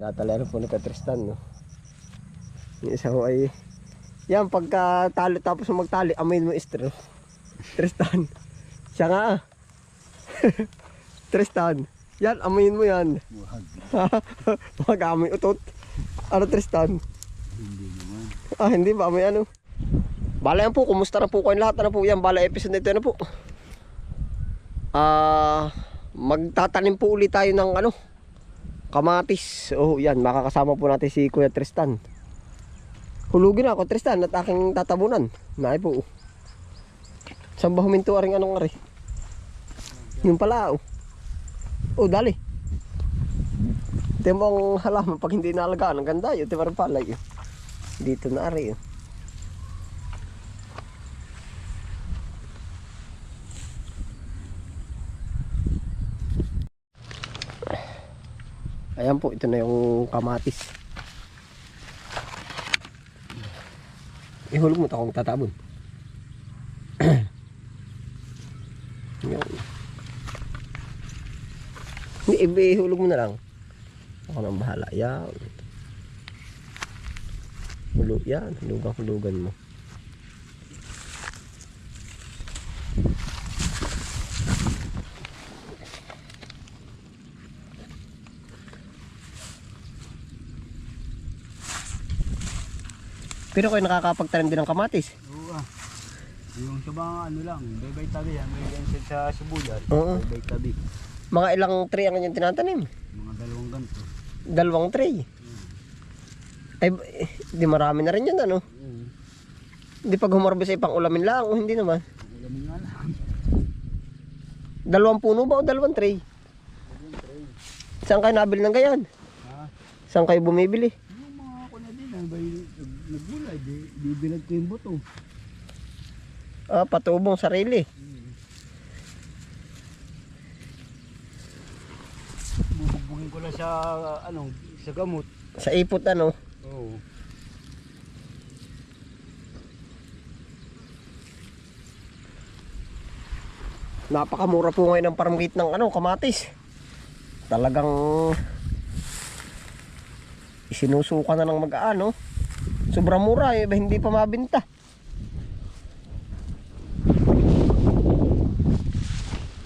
Tinatalera po ni Katristan, no? Yung isa ko ay... Yan, pagka tali, tapos magtali, amoy mo istro. Tristan. Siya nga. Tristan. Yan, amoyin mo yan. Wag amoy utot. Ano Tristan? Hindi naman. Ah, hindi ba? Amoy ano? Bala yan po, kumusta na po kayong lahat? Ano po yan? Bala episode nito na po. Ah, magtatanim po ulit tayo ng ano? Kamatis. Oh, yan, makakasama po natin si Kuya Tristan. Hulugin ako, Tristan, at aking tatabunan. Naay po. Saan ba huminto aring anong ari? Yung pala, oh. Oh, dali. Ito ang halaman pag hindi nalagaan. Ang ganda yun. Ito parang palay yun. Dito na ari yun. Po, ito na yung kamatis. Ihulog mo ito akong tatabon. Hindi, ibi- ihulog mo na lang. Ako nang bahala. Yan. Hulog yan. Hulugan, hulugan mo. Pero kayo nakakapagtanim din ng kamatis. Oo ah. Yung sa mga ano lang, bebay tabi yan. May ensid sa sibuyas. Oo. Bebay tabi. Mga ilang tray ang inyong tinatanim? Mga dalawang ganito. Dalawang tray. Ay, eh, di marami na rin yun ano. Oo. Di pag humarbis ay pang ulamin lang o hindi naman. Ang ulamin nga lang. Dalawang puno ba o dalawang tray? Saan kayo nabili ng gayan? Ha? Saan kayo bumibili? Yung mga ako na din, ano ba yung naggulay, di, bibilag ko yung buto. Ah, patubong sarili. Bubugbugin ko lang sa, ano, sa gamot. Sa ipot ano. Oo. Napakamura po ngayon ang paramgit ng ano, kamatis. Talagang isinusuka na ng mag-ano. Sobrang mura eh, hindi pa mabinta.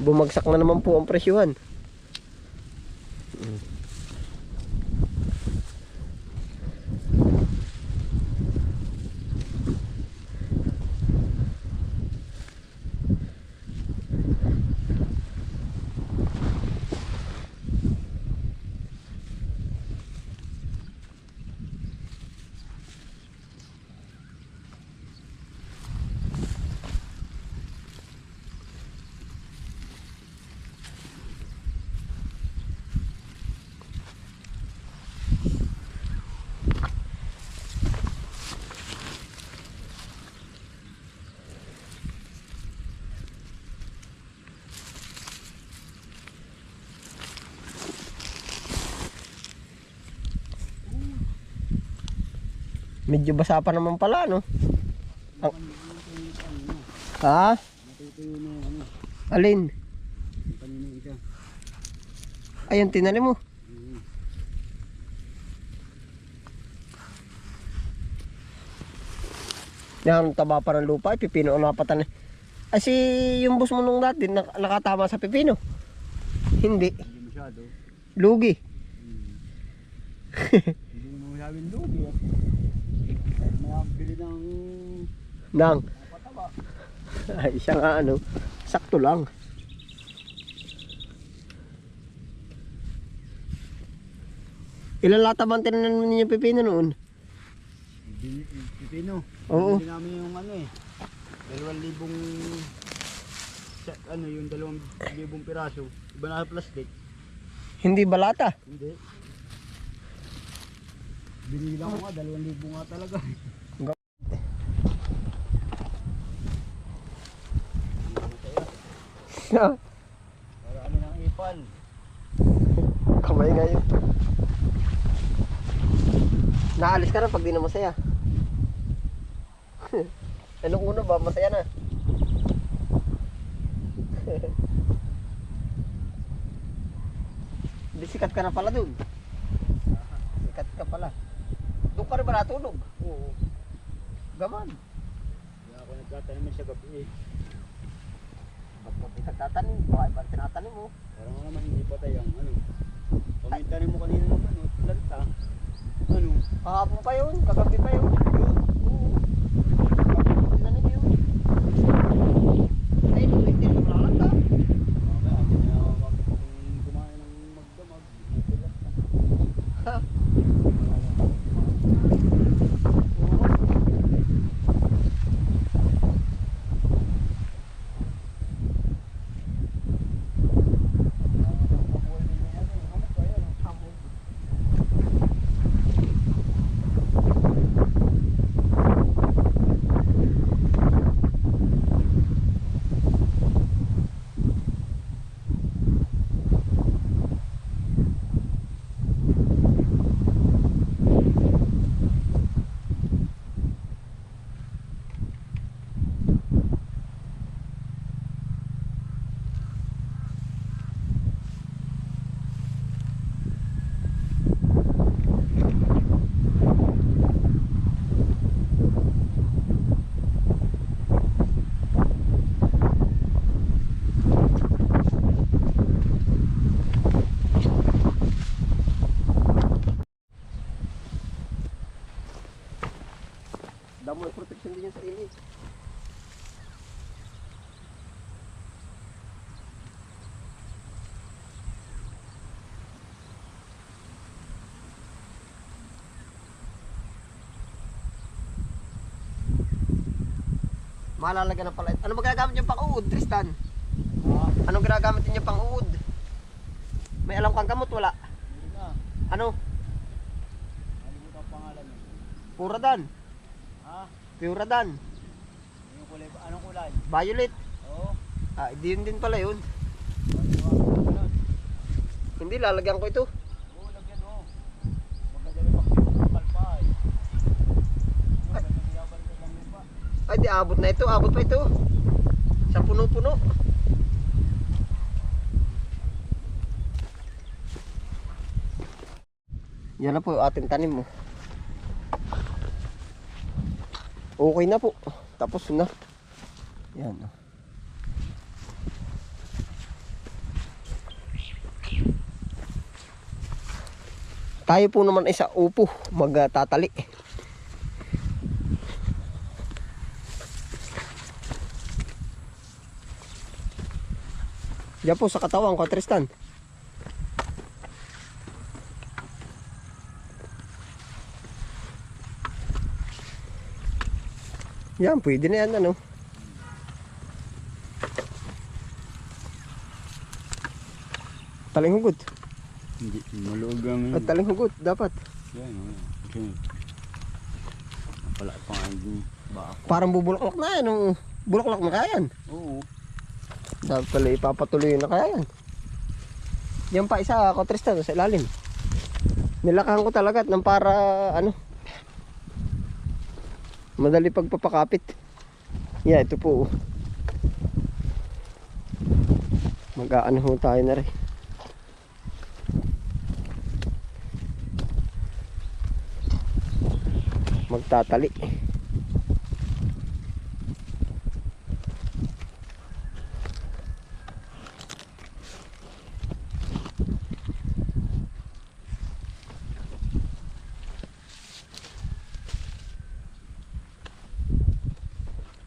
Bumagsak na naman po ang presyuhan. Medyo basa pa naman pala, no? Ang- Ha? Alin? Ayun, tinanim mo. Yan, taba pa ng lupa, ay pipino ang napatan. Ay, si yung boss mo nung dati, nak- nakatama sa pipino. Hindi. Hindi masyado. Lugi. Hindi mo masabing lugi makabili ng Nang. Ay, siya nga ano, sakto lang. Ilan lata ba ang tinanim ninyo pipino noon? Pipino. Oo. Hindi namin yung ano eh. Dalawang libong ano yung dalawang libong piraso. Iba na plastic. Hindi balata. Hindi. Binilang ko nga, dalawang libo nga talaga. Para kami ng ipal. Kamay ngayon. Naalis ka na pag di na masaya. Anong una ba? Masaya na. Di sikat ka na pala dun. ka pala. Doon ka rin ba natulog? Oo. Gaman. Kaya ako nagtatanim sa gabi eh. Ba't mo pinagtatanim? Baka ibang tinatanim mo. Parang naman hindi patay ang ano. Pamitanin mo kanina ng ano, planta. Ano? Kahapon pa yun, kagabi pa yun. Malalaga na pala. Ano magagamit yung pang-uod, Tristan? Ah, Anong ginagamit niyo pang-uod? May alam kang gamot, wala? Ano? Puradan. Ha? Puradan. Anong kulay? Anong kulay? Violet. Oo. Ah, di yun din pala yun. Hindi, lalagyan ko ito. Oo, lagyan mo. Maganda rin pag pa eh. Ano, ganun binabalikan lang yun pa. Ay, di abot na ito. Abot pa ito. Sa puno-puno. Yan na po ating tanim mo. Okay na po. Tapos na. Yan. oh. Tayo po naman ay sa upo magtatali. Diyan po sa katawan ko, Tristan. Yan, pwede na yan, ano. Taling hugot. Hindi, maluog ang At taling hugot, dapat. Yan. Okay. Pala pa nga yung baka. Parang bubulaklak na yan. oh. Bulaklak na kaya yan. Oo. Dapat pala ipapatuloy na kaya yan. Yan pa isa ako Tristan sa ilalim. Nilakahan ko talaga at nang para ano madali pagpapakapit. Yeah, ito po. Mag-aano ho tayo na rin. Magtatali. Ibaba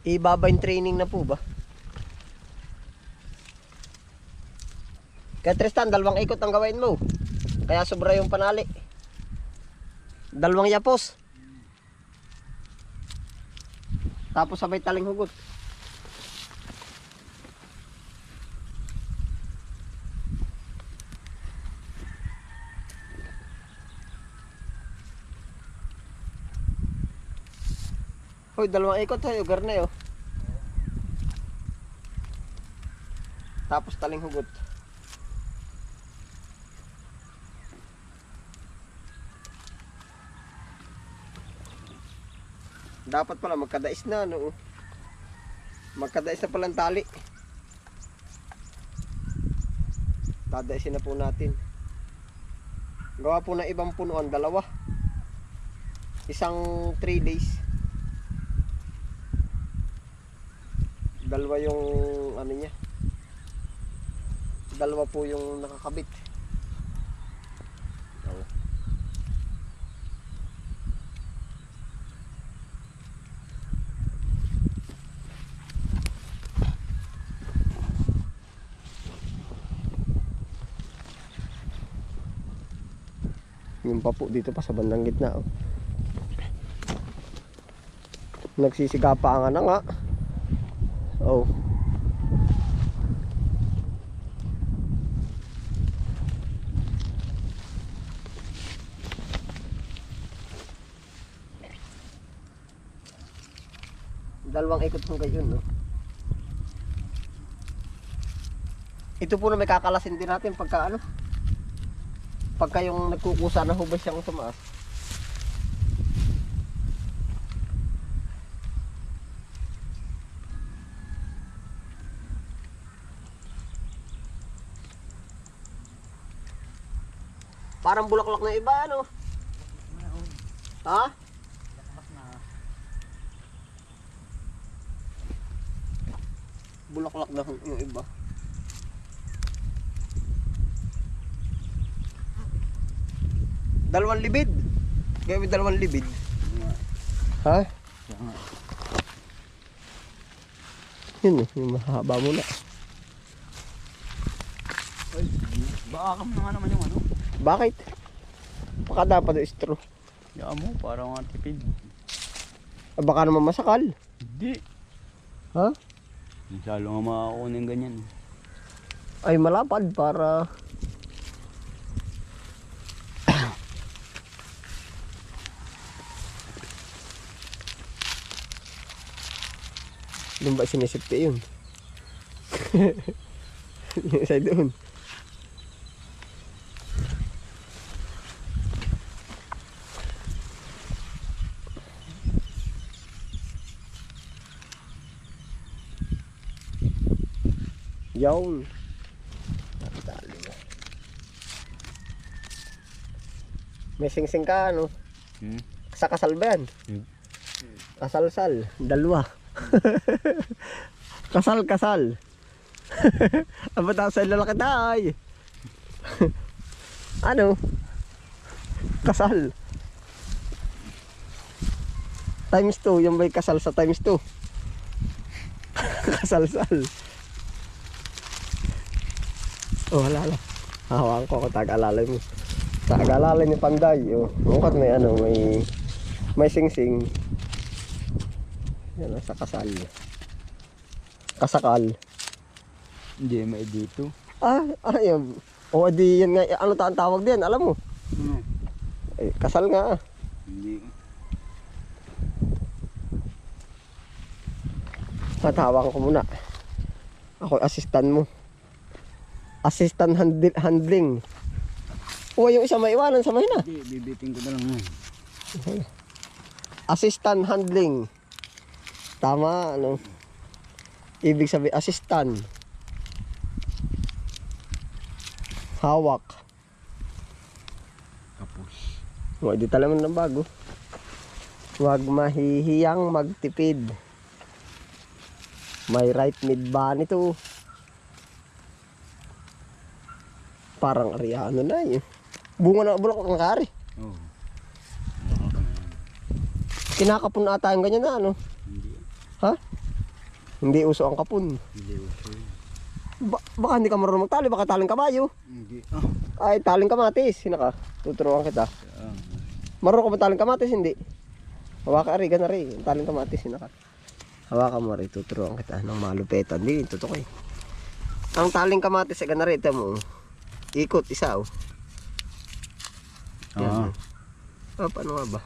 yung training na po ba? Kaya Tristan, dalawang ikot ang gawain mo. Kaya sobra yung panali. Dalawang yapos. Tapos sabay taling hugot. Hoy, dalawang ikot hoy, ugar na yun. Tapos taling hugot. Dapat pala magkadais na no. Magkadais na palang tali. Dadaisin na po natin. Gawa po ng ibang punuan, dalawa. Isang 3 days. Dalawa yung ano niya. Dalawa po yung nakakabit. Oo. Yung pa po dito pa sa bandang gitna. Oh. Nagsisigapa nga na nga. Oh. Dalawang ikot hanggang yun, no? Ito po na may kakalasin din natin pagka ano, pagka yung nagkukusa na hubay siyang tumaas. Parang bulaklak na iba, ano? Ha? Bulaklak na yung iba. Dalawang libid. Gawin dalawang libid. Ha? Yun eh, yung mahaba mo na. Baka ka na nga naman yung ano. Bakit? Baka dapat yung straw. Kaya mo, parang nga tipid. Ah, Baka naman masakal. Hindi. Ha? Masyalo nga makakunin ganyan. Ay malapad para Doon ba sinisipti yun? yung isa doon. Yawn. Natalo mo. May sing-sing ka, ano? Hmm? Sa kasal ba yan? Hmm. Kasal-sal. Dalawa. kasal, kasal. Aba tayo sa lalaki tay. ano? Kasal. Times 2. Yung may kasal sa times 2. Kasal-sal. Oh, wala lang. Hawakan ko ako tag-alalay mo. Tag-alalay ni Panday. Oh, mukhat may ano, may may sing-sing. Yan, sa kasal. Kasakal. Hindi, may dito. Ah, ah, yun. O, di yan nga. Ano ta ang tawag din? Alam mo? Ano? Eh, kasal nga. ah. Hindi. Tatawakan ko muna. Ako, assistant mo. Assistant handli- handling. O, yung isa maiwanan sa mahina. Hindi, bibiting ko na lang yan. Assistant handling. Tama, ano? Ibig sabihin, assistant. Hawak. Kapos. O, di talaman ng bago. Huwag mahihiyang magtipid. May right mid ba nito? Parang ariano na yun. Bunga na bulak ng kari. Oo. Oh. Kinakapon na ata yung ganyan na ano. Hindi. Ha? Hindi uso ang kapon. Hindi uso. Ba- baka hindi ka marunong magtali, baka taling kabayo. Hindi. Ah. Ay, taling kamatis. Sino ka? Tuturuan kita. Ah. Marunong ka ba taling kamatis? Hindi. Hawakan rin, gana rin. Taling kamatis, sino ka? Hawakan mo rin, tuturuan kita ng malupetan. Hindi, tutok eh. Ang taling kamatis, gana rin, ito mo. Ikot, isa oh. Ah. Ah, paano nga ba?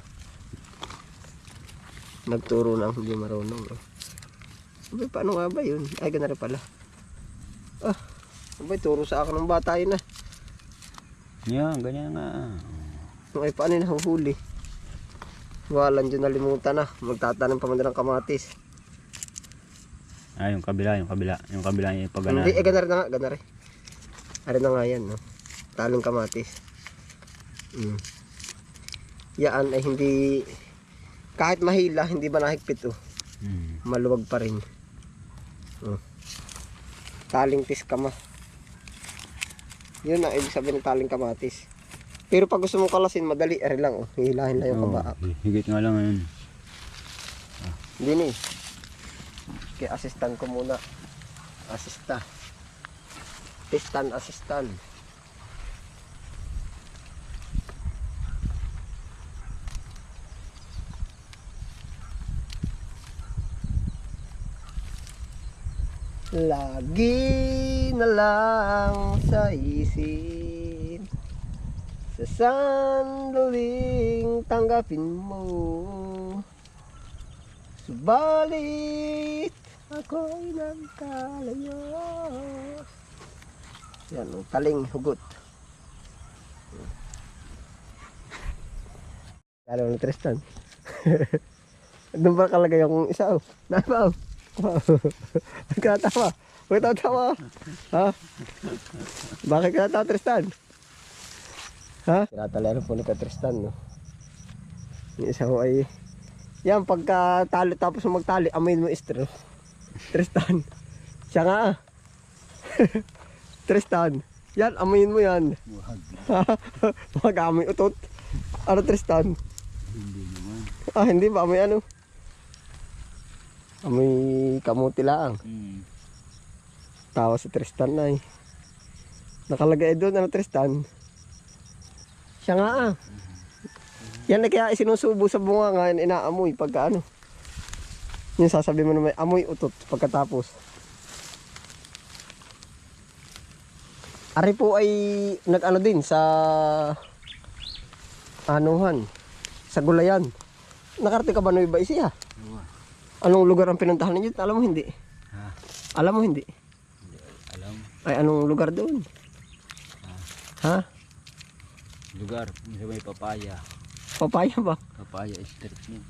Nagturo na hindi marunong. Oh. Abay, paano nga ba yun? Ay, gana rin pala. Ah, abay, turo sa akin ng bata yun ah. Yan, ganyan nga. Ay, paano yung nahuhuli? Walang dyan nalimutan na. Magtatanim pa man din ng kamatis. Ah, yung kabila, yung kabila. Yung kabila yung pag Hindi, eh, gana rin na nga, gana rin. Ari na nga yan, no? Talong kamatis. Mm. Yan ay hindi kahit mahila, hindi ba nahigpit oh. Hmm. Maluwag pa rin. Oh. Taling tis kama. Yun ang ibig sabihin ng taling kamatis. Pero pag gusto mong kalasin, madali. Ari lang oh. Hihilahin lang yung Oo, kaba. higit nga lang ngayon. Hindi ni. Kaya assistant ko muna. Assista. Assistant, assistant. Lagi na lang sa isip Sa sandaling tanggapin mo Subalit ako'y nagkalayo Yan, ang taling hugot Lalo na Tristan Doon ba kalagay yung isa oh Napa oh Nagkatawa Huwag tatawa Ha? Bakit ka natawa Tristan? Ha? Tinatalero po ni ka Tristan no? Yung isa ko ay yan, pagka tali tapos magtali, amoy mo istro. Tristan. Siya nga. Tristan. Yan, amoyin mo yan. Wag. Mag-amoy utot. Ano Tristan? Hindi naman. Ah, hindi ba? Amoy ano? Amoy kamuti lang. Hmm. Tawa si Tristan na eh. Nakalagay doon, ano Tristan? Siya nga ah. Yan na kaya isinusubo sa bunga nga, inaamoy pagka ano. Yung sasabi mo na may amoy utot pagkatapos. Ari po ay nag-ano din sa anuhan, sa gulayan. Nakarte ka ba na iba isiya? Anong lugar ang pinuntahan ninyo? Alam mo hindi? Ha? Alam mo hindi? Hindi alam. Ay anong lugar doon? Ha? Lugar. Sa may papaya. Papaya ba? Papaya street niya.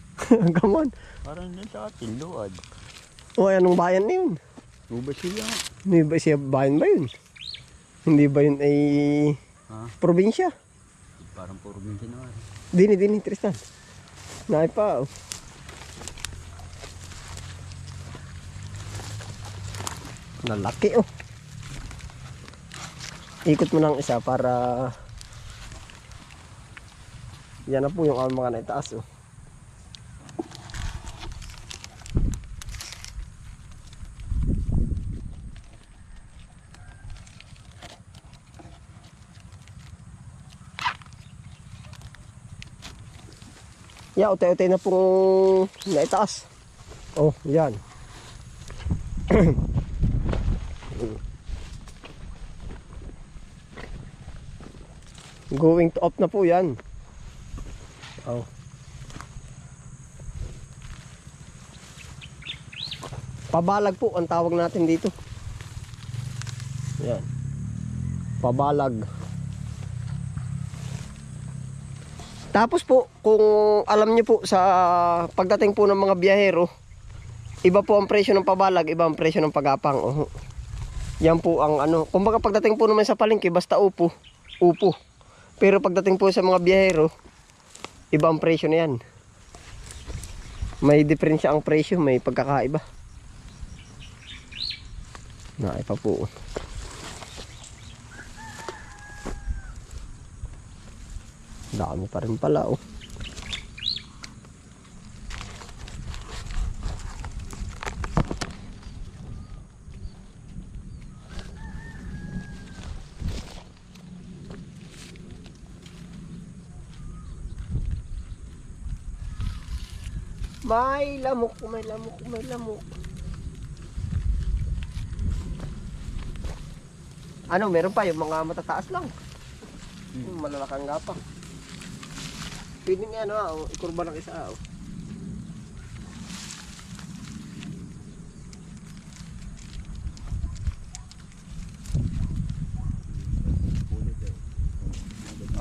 Gamon. Parang na sa atin, luad. O ay anong bayan na yun? Tuba siya. Hindi ba siya bayan ba yun? Hindi ba yun ay Ha? probinsya? Parang puro minsan na. rin. Dini, dini, Tristan. Naay pa. Oh. Nalaki oh. Ikot mo ng isa para yan na po yung aming mga naitaas oh. Ya, utay-utay na pong naitaas. Oh, yan. Going to up na po yan. Oh. Pabalag po ang tawag natin dito. Yan. Pabalag. Tapos po, kung alam niyo po sa pagdating po ng mga biyahero, iba po ang presyo ng pabalag, iba ang presyo ng pagapang. Oh. Yan po ang ano. Kumbaga pagdating po naman sa palengke, basta upo, upo. Pero pagdating po sa mga biyahero, iba ang presyo na yan. May diferensya ang presyo, may pagkakaiba. Naipa po. Dami pa rin pala oh. May lamok, may lamok, may lamok. Ano, meron pa yung mga matataas lang. Yung malalakang gapang. Pwede nga ano, ah, oh, ikurba ng isa. Oh.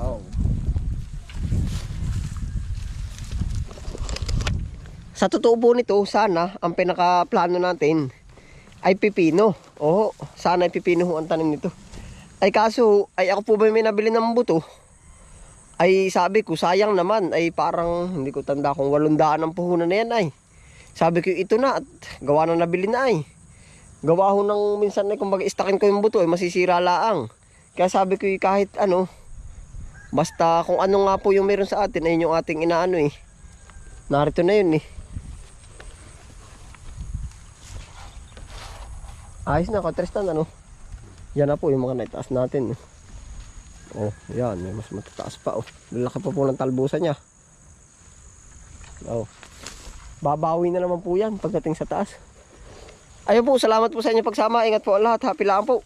Oh. Sa totoo po nito, sana ang pinaka-plano natin ay pipino. Oo, sana ay pipino ang tanim nito. Ay kaso, ay ako po ba may nabili ng buto? Ay sabi ko, sayang naman. Ay parang, hindi ko tanda kung walundaan ang puhunan na yan ay. Sabi ko, ito na at gawa na nabili na ay. Gawa ho ng minsan ay kung mag-istakin ko yung buto ay masisira laang. Kaya sabi ko kahit ano, basta kung ano nga po yung meron sa atin ay yung ating inaano eh. Narito na yun eh. Ayos na ko, Tristan, ano? Yan na po yung mga naitaas natin. Oh, yan, may mas matataas pa oh. Lalaki pa po ng talbusan niya. Oh. Babawi na naman po yan pagdating sa taas. Ayun po, salamat po sa inyo pagsama. Ingat po lahat. Happy lang po.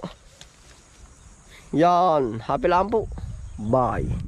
Yan, happy lang po. Bye.